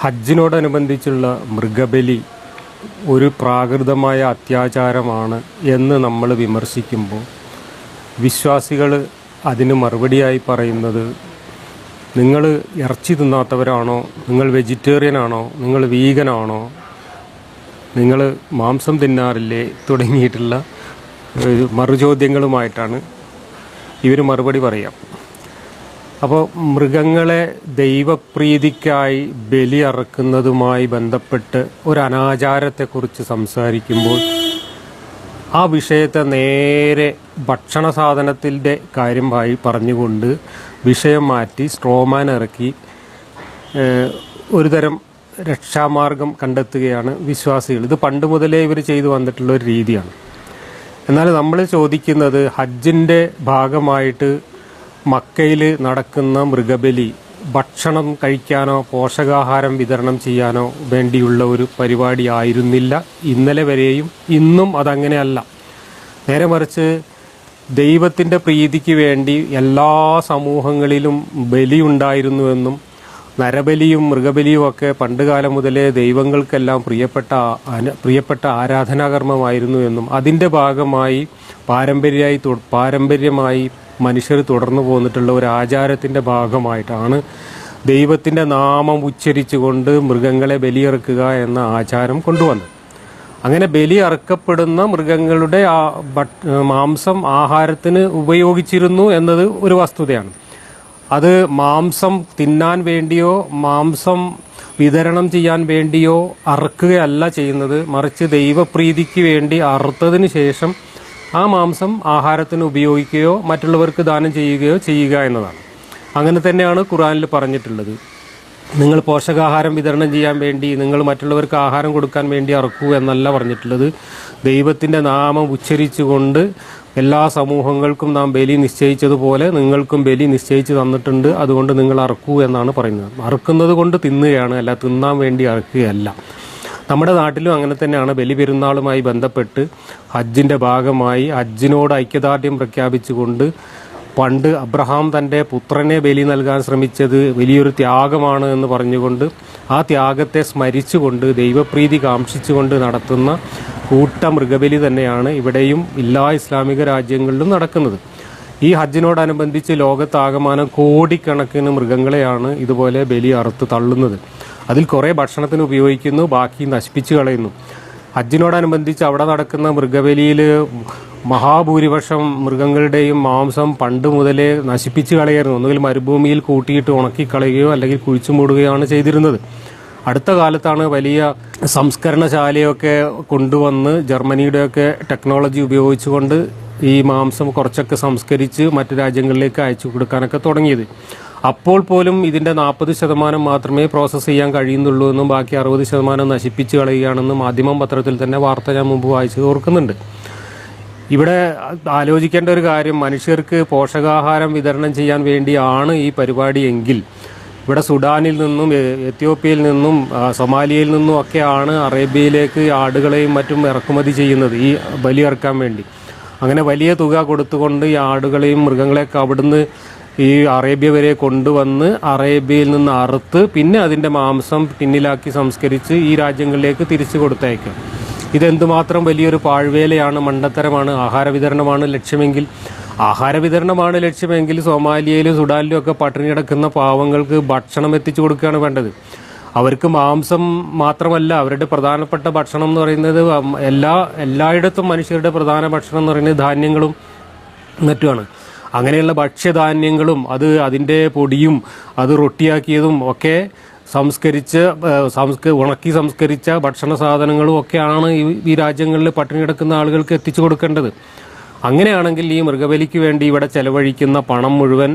ഹജ്ജിനോടനുബന്ധിച്ചുള്ള മൃഗബലി ഒരു പ്രാകൃതമായ അത്യാചാരമാണ് എന്ന് നമ്മൾ വിമർശിക്കുമ്പോൾ വിശ്വാസികൾ അതിന് മറുപടിയായി പറയുന്നത് നിങ്ങൾ ഇറച്ചി തിന്നാത്തവരാണോ? നിങ്ങൾ വെജിറ്റേറിയൻ ആണോ നിങ്ങൾ വീഗനാണോ? നിങ്ങൾ മാംസം തിന്നാറില്ലേ? തുടങ്ങിയിട്ടുള്ള മറുചോദ്യങ്ങളുമായിട്ടാണ് ഇവർ മറുപടി പറയാം. അപ്പോൾ മൃഗങ്ങളെ ദൈവപ്രീതിക്കായി ബലി അറക്കുന്നതുമായി ബന്ധപ്പെട്ട് ഒരു അനാചാരത്തെക്കുറിച്ച് സംസാരിക്കുമ്പോൾ ആ വിഷയത്തെ നേരെ ഭക്ഷണ സാധനത്തിന്റെ കാര്യമായി പറഞ്ഞുകൊണ്ട് വിഷയം മാറ്റി സ്ട്രോമാൻ ഇറക്കി ഒരുതരം രക്ഷാമാർഗം കണ്ടെത്തുകയാണ് വിശ്വാസികൾ. ഇത് പണ്ട് മുതലേ ഇവർ ചെയ്തു വന്നിട്ടുള്ള ഒരു രീതിയാണ്. എന്നാൽ നമ്മൾ ചോദിക്കുന്നത് ഹജ്ജിന്റെ ഭാഗമായിട്ട് മക്കയിൽ നടക്കുന്ന മൃഗബലി ഭക്ഷണം കഴിക്കാനോ പോഷകാഹാരം വിതരണം ചെയ്യാനോ വേണ്ടിയുള്ള ഒരു പരിപാടി ആയിരുന്നില്ല. ഇന്നലെ വരെയും ഇന്നും അതങ്ങനെയല്ല. നേരെ മറിച്ച് ദൈവത്തിന്റെ പ്രീതിക്ക് വേണ്ടി എല്ലാ സമൂഹങ്ങളിലും ബലി ഉണ്ടായിരുന്നുവെന്നും നരബലിയും മൃഗബലിയും ഒക്കെ പണ്ടുകാലം മുതലേ ദൈവങ്ങൾക്കെല്ലാം പ്രിയപ്പെട്ട പ്രിയപ്പെട്ട ആരാധനാകർമ്മമായിരുന്നു എന്നും അതിന്റെ ഭാഗമായി പാരമ്പര്യമായി പാരമ്പര്യമായി മനുഷ്യർ തുടർന്നു പോന്നിട്ടുള്ള ഒരു ആചാരത്തിന്റെ ഭാഗമായിട്ടാണ് ദൈവത്തിന്റെ നാമം ഉച്ചരിച്ചുകൊണ്ട് മൃഗങ്ങളെ ബലിയിറക്കുക എന്ന ആചാരം കൊണ്ടുവന്നത്. അങ്ങനെ ബലി അറക്കപ്പെടുന്ന മൃഗങ്ങളുടെ ആ മാംസം ആഹാരത്തിന് ഉപയോഗിച്ചിരുന്നു എന്നത് ഒരു വസ്തുതയാണ്. അത് മാംസം തിന്നാൻ വേണ്ടിയോ മാംസം വിതരണം ചെയ്യാൻ വേണ്ടിയോ അറുക്കുകയല്ല ചെയ്യുന്നത്. മറിച്ച് ദൈവപ്രീതിക്ക് വേണ്ടി അറുത്തതിന് ശേഷം ആ മാംസം ആഹാരത്തിന് ഉപയോഗിക്കുകയോ മറ്റുള്ളവർക്ക് ദാനം ചെയ്യുകയോ ചെയ്യുക എന്നതാണ്. അങ്ങനെ തന്നെയാണ് ഖുറാനിൽ പറഞ്ഞിട്ടുള്ളത്. നിങ്ങൾ പോഷകാഹാരം വിതരണം ചെയ്യാൻ വേണ്ടി നിങ്ങൾ മറ്റുള്ളവർക്ക് ആഹാരം കൊടുക്കാൻ വേണ്ടി അറക്കൂ എന്നല്ല പറഞ്ഞിട്ടുള്ളത്. ദൈവത്തിന്റെ നാമം ഉച്ചരിച്ചുകൊണ്ട് എല്ലാ സമൂഹങ്ങൾക്കും നാം ബലി നിശ്ചയിച്ചതുപോലെ നിങ്ങൾക്കും ബലി നിശ്ചയിച്ച് തന്നിട്ടുണ്ട്. അതുകൊണ്ട് നിങ്ങൾ അറക്കൂ എന്നാണ് പറയുന്നത്. അറുക്കുന്നത് കൊണ്ട് തിന്നുകയാണ് അല്ല തിന്നാൻ വേണ്ടി അറക്കുകയല്ല. നമ്മുടെ നാട്ടിലും അങ്ങനെ തന്നെയാണ്. ബലി പെരുന്നാളുമായി ബന്ധപ്പെട്ട് ഹജ്ജിന്റെ ഭാഗമായി ഹജ്ജിനോട് ഐക്യദാർഢ്യം പ്രഖ്യാപിച്ചുകൊണ്ട് പണ്ട് അബ്രഹാം തന്റെ പുത്രനെ ബലി നൽകാൻ ശ്രമിച്ചത് വലിയൊരു ത്യാഗമാണ് എന്ന് പറഞ്ഞുകൊണ്ട് ആ ത്യാഗത്തെ സ്മരിച്ചുകൊണ്ട് ദൈവപ്രീതി കാംക്ഷിച്ചുകൊണ്ട് നടത്തുന്ന കൂട്ട മൃഗബലി തന്നെയാണ് ഇവിടെയും എല്ലാ ഇസ്ലാമിക രാജ്യങ്ങളിലും നടക്കുന്നത്. ഈ ഹജ്ജിനോടനുബന്ധിച്ച് ലോകത്താകമാനം കോടിക്കണക്കിന് മൃഗങ്ങളെയാണ് ഇതുപോലെ ബലി അറുത്ത് തള്ളുന്നത്. അതിൽ കുറേ ഭക്ഷണത്തിന് ഉപയോഗിക്കുന്നു ബാക്കി നശിപ്പിച്ചു കളയുന്നു. ഹജ്ജിനോടനുബന്ധിച്ച് അവിടെ നടക്കുന്ന മൃഗബലിയിൽ മഹാഭൂരിപക്ഷം മൃഗങ്ങളുടെയും മാംസം പണ്ട് മുതലേ നശിപ്പിച്ച് കളയായിരുന്നു. ഒന്നുകിൽ മരുഭൂമിയിൽ കൂട്ടിയിട്ട് ഉണക്കിക്കളയുകയോ അല്ലെങ്കിൽ കുഴിച്ചു മൂടുകയാണ് ചെയ്തിരുന്നത്. അടുത്ത കാലത്താണ് വലിയ സംസ്കരണശാലയൊക്കെ കൊണ്ടുവന്ന് ജർമ്മനിയുടെയൊക്കെ ടെക്നോളജി ഉപയോഗിച്ചുകൊണ്ട് ഈ മാംസം കുറച്ചൊക്കെ സംസ്കരിച്ച് മറ്റു രാജ്യങ്ങളിലേക്ക് അയച്ചു കൊടുക്കാനൊക്കെ തുടങ്ങിയത്. അപ്പോൾ പോലും ഇതിന്റെ നാൽപ്പത് ശതമാനം മാത്രമേ പ്രോസസ്സ് ചെയ്യാൻ കഴിയുന്നുള്ളൂ എന്നും ബാക്കി അറുപത് ശതമാനം നശിപ്പിച്ച് കളയുകയാണെന്നും മാധ്യമം പത്രത്തിൽ തന്നെ വാർത്ത ഞാൻ മുമ്പ് വായിച്ചത് ഓർക്കുന്നുണ്ട്. ഇവിടെ ആലോചിക്കേണ്ട ഒരു കാര്യം മനുഷ്യർക്ക് പോഷകാഹാരം വിതരണം ചെയ്യാൻ വേണ്ടിയാണ് ഈ പരിപാടി എങ്കിൽ ഇവിടെ സുഡാനിൽ നിന്നും എത്യോപ്യയിൽ നിന്നും സൊമാലിയയിൽ നിന്നും ഒക്കെയാണ് അറേബ്യയിലേക്ക് ആടുകളെയും മറ്റും ഇറക്കുമതി ചെയ്യുന്നത് ഈ ബലി ഇറക്കാൻ വേണ്ടി. അങ്ങനെ വലിയ തുക കൊടുത്തുകൊണ്ട് ഈ ആടുകളെയും മൃഗങ്ങളെയൊക്കെ അവിടുന്ന് ഈ അറേബ്യ വരെ കൊണ്ടുവന്ന് അറേബ്യയിൽ നിന്ന് അറുത്ത് പിന്നെ അതിന്റെ മാംസം ടിന്നിലാക്കി സംസ്കരിച്ച് ഈ രാജ്യങ്ങളിലേക്ക് തിരിച്ചു കൊടുത്തയക്കും. ഇതെന്തുമാത്രം വലിയൊരു പാഴ്വേലയാണ് മണ്ടത്തരമാണ് ആഹാര വിതരണമാണ് ലക്ഷ്യമെങ്കിൽ. ആഹാര വിതരണമാണ് ലക്ഷ്യമെങ്കിൽ സോമാലിയയിലും സുഡാനിലും ഒക്കെ പട്ടിണി കിടക്കുന്ന പാവങ്ങൾക്ക് ഭക്ഷണം എത്തിച്ചു കൊടുക്കുകയാണ് വേണ്ടത്. അവർക്ക് മാംസം മാത്രമല്ല അവരുടെ പ്രധാനപ്പെട്ട ഭക്ഷണം എന്ന് പറയുന്നത് എല്ലാ എല്ലായിടത്തും മനുഷ്യരുടെ പ്രധാന ഭക്ഷണം എന്ന് പറയുന്നത് ധാന്യങ്ങളും മറ്റുമാണ്. അങ്ങനെയുള്ള ഭക്ഷ്യധാന്യങ്ങളും അത് അതിന്റെ പൊടിയും അത് റൊട്ടിയാക്കിയതും ഒക്കെ സംസ്കരിച്ച് സംസ്ക ഉണക്കി സംസ്കരിച്ച ഭക്ഷണ സാധനങ്ങളും ഒക്കെയാണ് ഈ രാജ്യങ്ങളിൽ പട്ടിണി കിടക്കുന്ന ആളുകൾക്ക് എത്തിച്ചു കൊടുക്കേണ്ടത്. അങ്ങനെയാണെങ്കിൽ ഈ മൃഗബലിക്ക് വേണ്ടി ഇവിടെ ചെലവഴിക്കുന്ന പണം മുഴുവൻ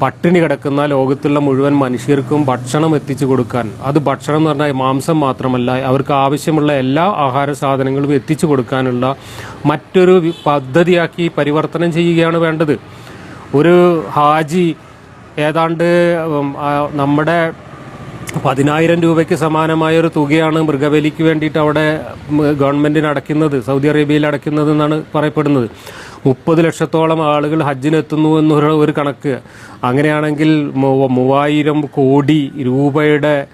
പട്ടിണി കിടക്കുന്ന ലോകത്തുള്ള മുഴുവൻ മനുഷ്യർക്കും ഭക്ഷണം എത്തിച്ചു കൊടുക്കാൻ. അത് ഭക്ഷണം എന്ന് പറഞ്ഞാൽ മാംസം മാത്രമല്ല അവർക്ക് ആവശ്യമുള്ള എല്ലാ ആഹാര സാധനങ്ങളും എത്തിച്ചു കൊടുക്കാനുള്ള മറ്റൊരു പദ്ധതിയാക്കി പരിവർത്തനം ചെയ്യുകയാണ് വേണ്ടത്. ഒരു ഹാജി ഏതാണ്ട് നമ്മുടെ പതിനായിരം രൂപയ്ക്ക് സമാനമായ ഒരു തുകയാണ് മൃഗബലിക്ക് വേണ്ടിയിട്ട് അവിടെ ഗവൺമെന്റിന് അടയ്ക്കുന്നത് സൗദി അറേബ്യയിൽ അടയ്ക്കുന്നത് എന്നാണ് പറയപ്പെടുന്നത്. മുപ്പത് ലക്ഷത്തോളം ആളുകൾ ഹജ്ജിനെത്തുന്നു എന്നൊരു ഒരു കണക്ക്. അങ്ങനെയാണെങ്കിൽ മൂവായിരം കോടി രൂപയുടെ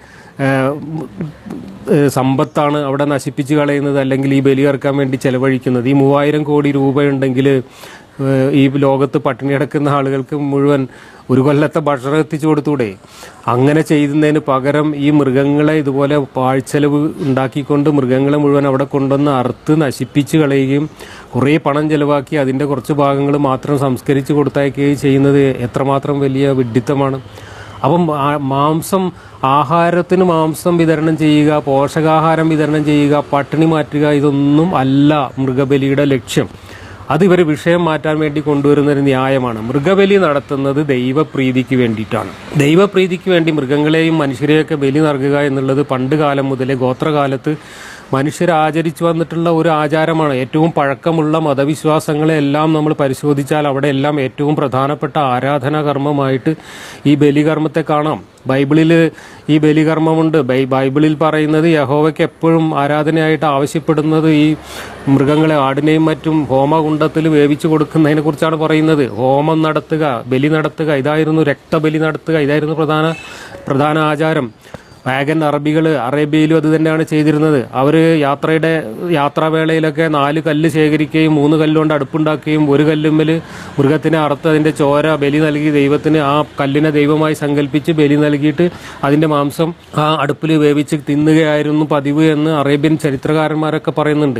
സമ്പത്താണ് അവിടെ നശിപ്പിച്ച് കളയുന്നത് അല്ലെങ്കിൽ ഈ ബലി ഇറക്കാൻ വേണ്ടി ചെലവഴിക്കുന്നത്. ഈ മൂവായിരം കോടി രൂപയുണ്ടെങ്കിൽ ഈ ലോകത്ത് പട്ടിണി കിടക്കുന്ന ആളുകൾക്ക് മുഴുവൻ ഒരു കൊല്ലത്തെ ഭക്ഷണം എത്തിച്ചു കൊടുത്തൂടെ? അങ്ങനെ ചെയ്യുന്നതിന് പകരം ഈ മൃഗങ്ങളെ ഇതുപോലെ പാഴ്ചെലവ് ഉണ്ടാക്കിക്കൊണ്ട് മൃഗങ്ങളെ മുഴുവൻ അവിടെ കൊണ്ടുവന്ന് അറുത്ത് നശിപ്പിച്ച് കളയുകയും കുറേ പണം ചെലവാക്കി അതിന്റെ കുറച്ച് ഭാഗങ്ങൾ മാത്രം സംസ്കരിച്ച് കൊടുത്തയക്കുകയും ചെയ്യുന്നത് എത്രമാത്രം വലിയ വിഡ്ഢിത്തമാണ്. അപ്പം മാംസം ആഹാരത്തിന് മാംസം വിതരണം ചെയ്യുക പോഷകാഹാരം വിതരണം ചെയ്യുക പട്ടിണി മാറ്റുക ഇതൊന്നും അല്ല മൃഗബലിയുടെ ലക്ഷ്യം. അത് ഇവർ വിഷയം മാറ്റാൻ വേണ്ടി കൊണ്ടുവരുന്ന ഒരു ന്യായമാണ്. മൃഗബലി നടത്തുന്നത് ദൈവപ്രീതിക്ക് വേണ്ടിയിട്ടാണ്. ദൈവപ്രീതിക്ക് വേണ്ടി മൃഗങ്ങളെയും മനുഷ്യരെയൊക്കെ ബലി നൽകുക എന്നുള്ളത് പണ്ട് കാലം മുതലേ ഗോത്രകാലത്ത് മനുഷ്യർ ആചരിച്ചു വന്നിട്ടുള്ള ഒരു ആചാരമാണ്. ഏറ്റവും പഴക്കമുള്ള മതവിശ്വാസങ്ങളെല്ലാം നമ്മൾ പരിശോധിച്ചാൽ അവിടെ എല്ലാം ഏറ്റവും പ്രധാനപ്പെട്ട ആരാധനാ കർമ്മമായിട്ട് ഈ ബലികർമ്മത്തെ കാണാം. ബൈബിളിൽ ഈ ബലികർമ്മമുണ്ട്. ബൈ ബൈബിളിൽ പറയുന്നത് യഹോവയ്ക്ക് എപ്പോഴും ആരാധനയായിട്ട് ആവശ്യപ്പെടുന്നത് ഈ മൃഗങ്ങളെ ആടിനെയും മറ്റും ഹോമകുണ്ടത്തിൽ വേവിച്ചു കൊടുക്കുന്നതിനെക്കുറിച്ചാണ് പറയുന്നത്. ഹോമം നടത്തുക ബലി നടത്തുക ഇതായിരുന്നു രക്തബലി നടത്തുക ഇതായിരുന്നു പ്രധാന പ്രധാന ആചാരം. വാഗൻ അറബികൾ അറേബ്യയിലും അത് തന്നെയാണ് ചെയ്തിരുന്നത്. അവർ യാത്രയുടെ യാത്രാവേളയിലൊക്കെ നാല് കല്ല് ശേഖരിക്കുകയും മൂന്ന് കല്ലുകൊണ്ട് അടുപ്പുണ്ടാക്കുകയും ഒരു കല്ലുമ്മൽ മൃഗത്തിനെ അറുത്ത് അതിന്റെ ചോര ബലി നൽകി ദൈവത്തിന് ആ കല്ലിനെ ദൈവമായി സങ്കല്പിച്ച് ബലി നൽകിയിട്ട് അതിന്റെ മാംസം ആ അടുപ്പിൽ വേവിച്ച് തിന്നുകയായിരുന്നു പതിവ് എന്ന് അറേബ്യൻ ചരിത്രകാരന്മാരൊക്കെ പറയുന്നുണ്ട്.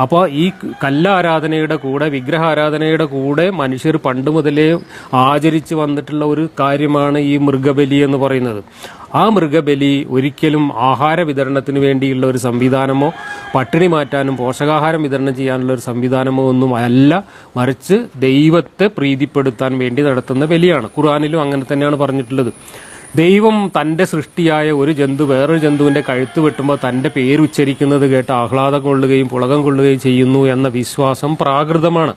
അപ്പോൾ ഈ കല്ലാരാധനയുടെ കൂടെ വിഗ്രഹാരാധനയുടെ കൂടെ മനുഷ്യർ പണ്ട് മുതലേ ആചരിച്ച് വന്നിട്ടുള്ള ഒരു കാര്യമാണ് ഈ മൃഗബലി എന്ന് പറയുന്നത്. ആ മൃഗബലി ഒരിക്കലും ആഹാര വിതരണത്തിന് വേണ്ടിയുള്ള ഒരു സംവിധാനമോ പട്ടിണി മാറ്റാനും പോഷകാഹാരം വിതരണം ചെയ്യാനുള്ള ഒരു സംവിധാനമോ ഒന്നും അല്ല. മറിച്ച് ദൈവത്തെ പ്രീതിപ്പെടുത്താൻ വേണ്ടി നടത്തുന്ന ബലിയാണ്. ഖുർആാനിലും അങ്ങനെ തന്നെയാണ് പറഞ്ഞിട്ടുള്ളത്. ദൈവം തന്റെ സൃഷ്ടിയായ ഒരു ജന്തു വേറൊരു ജന്തുവിന്റെ കഴുത്ത് വെട്ടുമ്പോൾ തന്റെ പേര് ഉച്ചരിക്കുന്നത് കേട്ട് ആഹ്ലാദം കൊള്ളുകയും പുളകം കൊള്ളുകയും ചെയ്യുന്നു എന്ന വിശ്വാസം പ്രാകൃതമാണ്.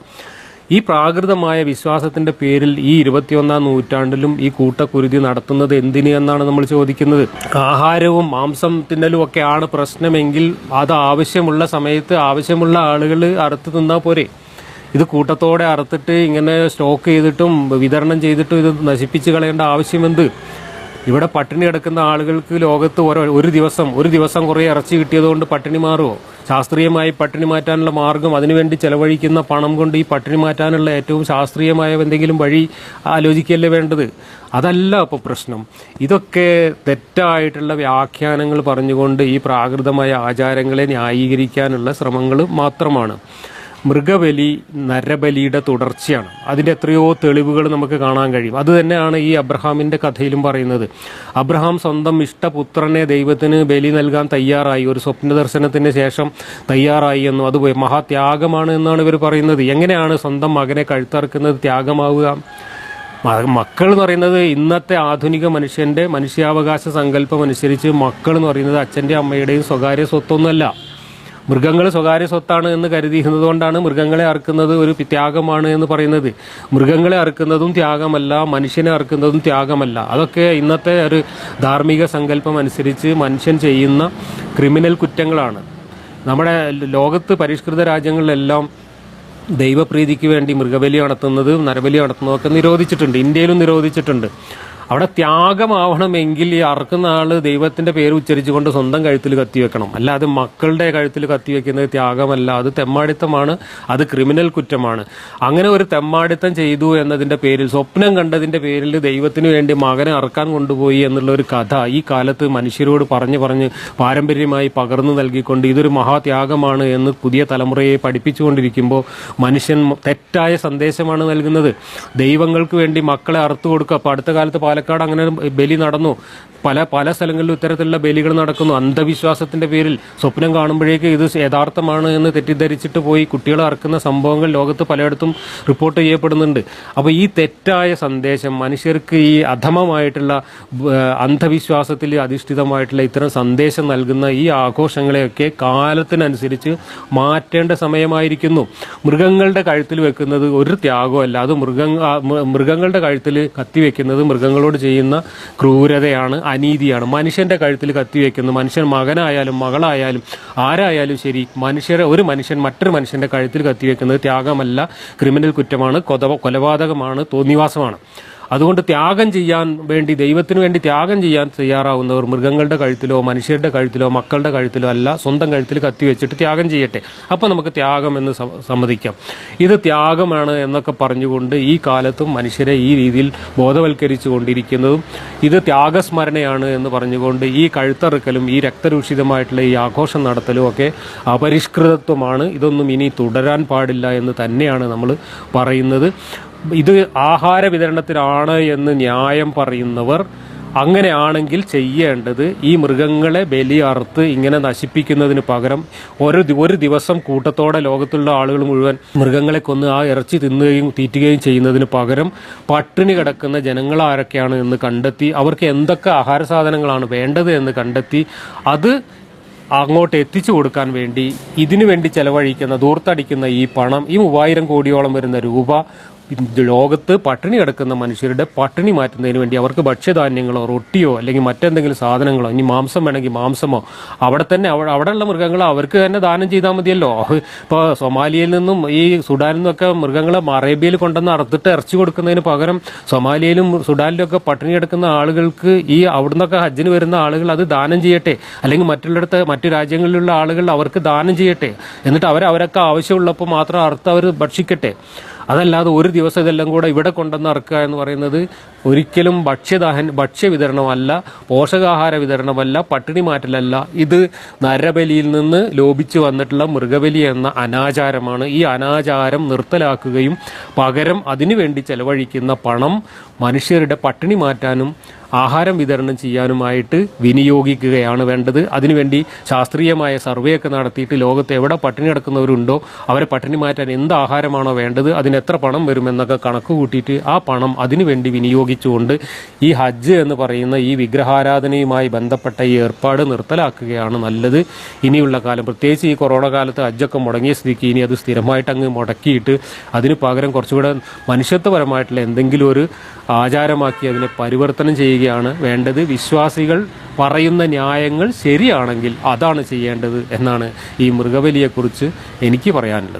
ഈ പ്രാകൃതമായ വിശ്വാസത്തിന്റെ പേരിൽ ഈ ഇരുപത്തിയൊന്നാം നൂറ്റാണ്ടിലും ഈ കൂട്ടക്കുരുതി നടത്തുന്നത് എന്തിന് എന്നാണ് നമ്മൾ ചോദിക്കുന്നത്? ആഹാരവും മാംസം തിന്നലും ഒക്കെയാണ് പ്രശ്നമെങ്കിൽ അത് ആവശ്യമുള്ള സമയത്ത് ആവശ്യമുള്ള ആളുകൾ അറുത്ത് തിന്നാൽ പോരെ. ഇത് കൂട്ടത്തോടെ അറുത്തിട്ട് ഇങ്ങനെ സ്റ്റോക്ക് ചെയ്തിട്ടും വിതരണം ചെയ്തിട്ടും ഇത് നശിപ്പിച്ച് കളയേണ്ട ആവശ്യമെന്ത്? ഇവിടെ പട്ടിണി കിടക്കുന്ന ആളുകൾക്ക് ലോകത്ത് ഒരു ദിവസം ഒരു ദിവസം കുറേ ഇറച്ചി കിട്ടിയതുകൊണ്ട് പട്ടിണി മാറുമോ ശാസ്ത്രീയമായി പട്ടിണി മാറ്റാനുള്ള മാർഗം അതിനുവേണ്ടി ചെലവഴിക്കുന്ന പണം കൊണ്ട് ഈ പട്ടിണി മാറ്റാനുള്ള ഏറ്റവും ശാസ്ത്രീയമായ എന്തെങ്കിലും വഴി ആലോചിക്കുകയല്ലേ വേണ്ടത്? അതല്ല അപ്പോൾ പ്രശ്നം. ഇതൊക്കെ തെറ്റായിട്ടുള്ള വ്യാഖ്യാനങ്ങൾ പറഞ്ഞുകൊണ്ട് ഈ പ്രാകൃതമായ ആചാരങ്ങളെ ന്യായീകരിക്കാനുള്ള ശ്രമങ്ങൾ മാത്രമാണ്. മൃഗബലി നരബലിയുടെ തുടർച്ചയാണ്. അതിന്റെ എത്രയോ തെളിവുകൾ നമുക്ക് കാണാൻ കഴിയും. അത് തന്നെയാണ് ഈ അബ്രഹാമിന്റെ കഥയിലും പറയുന്നത്. അബ്രഹാം സ്വന്തം ഇഷ്ടപുത്രനെ ദൈവത്തിന് ബലി നൽകാൻ തയ്യാറായി. ഒരു സ്വപ്ന ദർശനത്തിന് ശേഷം തയ്യാറായി എന്നും അത് മഹാത്യാഗമാണ് എന്നാണ് ഇവർ പറയുന്നത്. എങ്ങനെയാണ് സ്വന്തം മകനെ കഴുത്തറക്കുന്നത്? ത്യാഗമാവുക. മക്കൾ എന്ന് പറയുന്നത് ഇന്നത്തെ ആധുനിക മനുഷ്യന്റെ മനുഷ്യാവകാശ സങ്കല്പം അനുസരിച്ച് മക്കൾ എന്ന് പറയുന്നത് അച്ഛന്റെ അമ്മയുടെയും സ്വകാര്യ സ്വത്തൊന്നുമല്ല. മൃഗങ്ങൾ സ്വകാര്യ സ്വത്താണ് എന്ന് കരുതിയിരുന്നത് കൊണ്ടാണ് മൃഗങ്ങളെ അറുക്കുന്നത് ഒരു ത്യാഗമാണ് എന്ന് പറയുന്നത്. മൃഗങ്ങളെ അറുക്കുന്നതും ത്യാഗമല്ല മനുഷ്യനെ അറുക്കുന്നതും ത്യാഗമല്ല. അതൊക്കെ ഇന്നത്തെ ഒരു ധാർമ്മിക സങ്കല്പം അനുസരിച്ച് മനുഷ്യൻ ചെയ്യുന്ന ക്രിമിനൽ കുറ്റങ്ങളാണ്. നമ്മുടെ ലോകത്ത് പരിഷ്കൃത രാജ്യങ്ങളിലെല്ലാം ദൈവപ്രീതിക്ക് വേണ്ടി മൃഗബലി നടത്തുന്നത് നരബലി നടത്തുന്നതൊക്കെ നിരോധിച്ചിട്ടുണ്ട്. ഇന്ത്യയിലും നിരോധിച്ചിട്ടുണ്ട്. അവിടെ ത്യാഗമാവണമെങ്കിൽ ഈ അറക്കുന്ന ആൾ ദൈവത്തിന്റെ പേര് ഉച്ചരിച്ചുകൊണ്ട് സ്വന്തം കഴുത്തിൽ കത്തിവെക്കണം. അല്ലാതെ മക്കളുടെ കഴുത്തിൽ കത്തിവെക്കുന്നത് ത്യാഗമല്ല. അത് തെമ്മാടിത്തമാണ്. അത് ക്രിമിനൽ കുറ്റമാണ്. അങ്ങനെ ഒരു തെമ്മാടിത്തം ചെയ്തു എന്നതിന്റെ പേരിൽ സ്വപ്നം കണ്ടതിന്റെ പേരിൽ ദൈവത്തിന് വേണ്ടി മകനെ അറക്കാൻ കൊണ്ടുപോയി എന്നുള്ള ഒരു കഥ ഈ കാലത്ത് മനുഷ്യരോട് പറഞ്ഞു പറഞ്ഞ് പാരമ്പര്യമായി പകർന്നു നൽകിക്കൊണ്ട് ഇതൊരു മഹാത്യാഗമാണ് എന്ന് പുതിയ തലമുറയെ പഠിപ്പിച്ചുകൊണ്ടിരിക്കുമ്പോൾ മനുഷ്യൻ തെറ്റായ സന്ദേശമാണ് നൽകുന്നത്. ദൈവങ്ങൾക്ക് വേണ്ടി മക്കളെ അറുത്തു കൊടുക്കുക. അപ്പോൾ അടുത്ത കാലത്ത് പാലക്കാട് അങ്ങനെ ബലി നടന്നു. പല പല സ്ഥലങ്ങളിലും ഇത്തരത്തിലുള്ള ബലികൾ നടക്കുന്നു. അന്ധവിശ്വാസത്തിന്റെ പേരിൽ സ്വപ്നം കാണുമ്പോഴേക്ക് ഇത് യഥാർത്ഥമാണ് എന്ന് തെറ്റിദ്ധരിച്ചിട്ട് പോയി കുട്ടികളെ അറക്കുന്ന സംഭവങ്ങൾ ലോകത്ത് പലയിടത്തും റിപ്പോർട്ട് ചെയ്യപ്പെടുന്നുണ്ട്. അപ്പോൾ ഈ തെറ്റായ സന്ദേശം മനുഷ്യർക്ക് ഈ അധമമായിട്ടുള്ള അന്ധവിശ്വാസത്തിൽ അധിഷ്ഠിതമായിട്ടുള്ള ഇത്തരം സന്ദേശം നൽകുന്ന ഈ ആഘോഷങ്ങളെയൊക്കെ കാലത്തിനനുസരിച്ച് മാറ്റേണ്ട സമയമായിരിക്കുന്നു. മൃഗങ്ങളുടെ കഴുത്തിൽ വെക്കുന്നത് ഒരു ത്യാഗമല്ല. അത് മൃഗ മൃഗങ്ങളുടെ കഴുത്തിൽ കത്തിവെക്കുന്നത് മൃഗങ്ങളോട് ചെയ്യുന്ന ക്രൂരതയാണ് അനീതിയാണ്. മനുഷ്യന്റെ കഴുത്തിൽ കത്തിവെക്കുന്നത് മനുഷ്യൻ മകനായാലും മകളായാലും ആരായാലും ശരി മനുഷ്യരെ ഒരു മനുഷ്യൻ മറ്റൊരു മനുഷ്യന്റെ കഴുത്തിൽ കത്തിവെക്കുന്നത് ത്യാഗമല്ല ക്രിമിനൽ കുറ്റമാണ് കൊതവ കൊലപാതകമാണ് തോന്നിവാസമാണ്. അതുകൊണ്ട് ത്യാഗം ചെയ്യാൻ വേണ്ടി ദൈവത്തിന് വേണ്ടി ത്യാഗം ചെയ്യാൻ തയ്യാറാവുന്നവർ മൃഗങ്ങളുടെ കഴുത്തിലോ മനുഷ്യരുടെ കഴുത്തിലോ മക്കളുടെ കഴുത്തിലോ അല്ല സ്വന്തം കഴുത്തിൽ കത്തി വെച്ചിട്ട് ത്യാഗം ചെയ്യട്ടെ. അപ്പോൾ നമുക്ക് ത്യാഗം എന്ന് സമ്മതിക്കാം. ഇത് ത്യാഗമാണ് എന്നൊക്കെ പറഞ്ഞുകൊണ്ട് ഈ കാലത്തും മനുഷ്യരെ ഈ രീതിയിൽ ബോധവൽക്കരിച്ചു കൊണ്ടിരിക്കുന്നതും ഇത് ത്യാഗസ്മരണയാണ് എന്ന് പറഞ്ഞുകൊണ്ട് ഈ കഴുത്തറുക്കലും ഈ രക്തരൂഷിതമായിട്ടുള്ള ഈ ആഘോഷം നടത്തലും ഒക്കെ അപരിഷ്കൃതത്വമാണ്. ഇതൊന്നും ഇനി തുടരാൻ പാടില്ല എന്ന് തന്നെയാണ് നമ്മൾ പറയുന്നത്. ഇത് ആഹാര വിതരണത്തിനാണ് എന്ന് ന്യായം പറയുന്നവർ അങ്ങനെയാണെങ്കിൽ ചെയ്യേണ്ടത് ഈ മൃഗങ്ങളെ ബലി അറുത്ത് ഇങ്ങനെ നശിപ്പിക്കുന്നതിന് പകരം ഒരു ഒരു ദിവസം കൂട്ടത്തോടെ ലോകത്തുള്ള ആളുകൾ മുഴുവൻ മൃഗങ്ങളെ കൊന്ന് ആ ഇറച്ചി തിന്നുകയും തീറ്റുകയും ചെയ്യുന്നതിന് പകരം പട്ടിണി കിടക്കുന്ന ജനങ്ങൾ ആരൊക്കെയാണ് എന്ന് കണ്ടെത്തി അവർക്ക് എന്തൊക്കെ ആഹാര സാധനങ്ങളാണ് വേണ്ടത് എന്ന് കണ്ടെത്തി അത് അങ്ങോട്ട് എത്തിച്ചു കൊടുക്കാൻ വേണ്ടി ഇതിനു വേണ്ടി ചെലവഴിക്കുന്ന ദൂർത്തടിക്കുന്ന ഈ പണം ഈ മൂവായിരം കോടിയോളം വരുന്ന രൂപ ലോകത്ത് പട്ടിണി കിടക്കുന്ന മനുഷ്യരുടെ പട്ടിണി മാറ്റുന്നതിന് വേണ്ടി അവർക്ക് ഭക്ഷ്യധാന്യങ്ങളോ റൊട്ടിയോ അല്ലെങ്കിൽ മറ്റെന്തെങ്കിലും സാധനങ്ങളോ ഇനി മാംസം വേണമെങ്കിൽ മാംസമോ അവിടെ തന്നെ അവിടെ അവിടെയുള്ള മൃഗങ്ങൾ അവർക്ക് തന്നെ ദാനം ചെയ്താൽ മതിയല്ലോ. ഇപ്പോൾ സൊമാലിയയിൽ നിന്നും ഈ സുഡാനിൽ നിന്നൊക്കെ മൃഗങ്ങളെ അറേബ്യയിൽ കൊണ്ടുവന്ന് അറുത്തിട്ട് ഇറച്ചി കൊടുക്കുന്നതിന് പകരം സൊമാലിയയിലും സുഡാനിലും ഒക്കെ പട്ടിണി കിടക്കുന്ന ആളുകൾക്ക് ഈ അവിടുന്നൊക്കെ ഹജ്ജിന് വരുന്ന ആളുകൾ അത് ദാനം ചെയ്യട്ടെ. അല്ലെങ്കിൽ മറ്റുള്ളിടത്ത് മറ്റു രാജ്യങ്ങളിലുള്ള ആളുകൾ അവർക്ക് ദാനം ചെയ്യട്ടെ. എന്നിട്ട് അവർ അവരൊക്കെ ആവശ്യമുള്ളപ്പോൾ മാത്രം അർത്ഥം അവർ ഭക്ഷിക്കട്ടെ. അതല്ലാതെ ഒരു ദിവസം ഇതെല്ലാം കൂടെ ഇവിടെ കൊണ്ടുവന്ന് ഇറക്കുക എന്ന് പറയുന്നത് ഒരിക്കലും ഭക്ഷ്യദാഹൻ ഭക്ഷ്യ വിതരണമല്ല പോഷകാഹാര വിതരണമല്ല പട്ടിണി മാറ്റലല്ല. ഇത് നരബലിയിൽ നിന്ന് ലോപിച്ചു വന്നിട്ടുള്ള മൃഗബലി എന്ന അനാചാരമാണ്. ഈ അനാചാരം നിർത്തലാക്കുകയും പകരം അതിനുവേണ്ടി ചെലവഴിക്കുന്ന പണം മനുഷ്യരുടെ പട്ടിണി മാറ്റാനും ആഹാരം വിതരണം ചെയ്യാനുമായിട്ട് വിനിയോഗിക്കുകയാണ് വേണ്ടത്. അതിനുവേണ്ടി ശാസ്ത്രീയമായ സർവേ ഒക്കെ നടത്തിയിട്ട് ലോകത്ത് എവിടെ പട്ടിണി കിടക്കുന്നവരുണ്ടോ അവരെ പട്ടിണി മാറ്റാൻ എന്ത് ആഹാരമാണോ വേണ്ടത് അതിന് എത്ര പണം വരുമെന്നൊക്കെ കണക്ക് കൂട്ടിയിട്ട് ആ പണം അതിനുവേണ്ടി വിനിയോഗിച്ചുകൊണ്ട് ഈ ഹജ്ജ് എന്ന് പറയുന്ന ഈ വിഗ്രഹാരാധനയുമായി ബന്ധപ്പെട്ട ഈ ഏർപ്പാട് നിർത്തലാക്കുകയാണ് നല്ലത്. ഇനിയുള്ള കാലം പ്രത്യേകിച്ച് ഈ കൊറോണ കാലത്ത് ഹജ്ജൊക്കെ മുടങ്ങിയ സ്ഥിതിക്ക് ഇനി അത് സ്ഥിരമായിട്ട് അങ്ങ് മുടക്കിയിട്ട് അതിന് പകരം കുറച്ചുകൂടെ മനുഷ്യത്വപരമായിട്ടുള്ള എന്തെങ്കിലും ഒരു ആചാരമാക്കി അതിനെ പരിവർത്തനം ചെയ്യുകയാണ് വേണ്ടത്. വിശ്വാസികൾ പറയുന്ന ന്യായങ്ങൾ ശരിയാണെങ്കിൽ അതാണ് ചെയ്യേണ്ടത് എന്നാണ് ഈ മൃഗബലിയെക്കുറിച്ച് എനിക്ക് പറയാനുള്ളത്.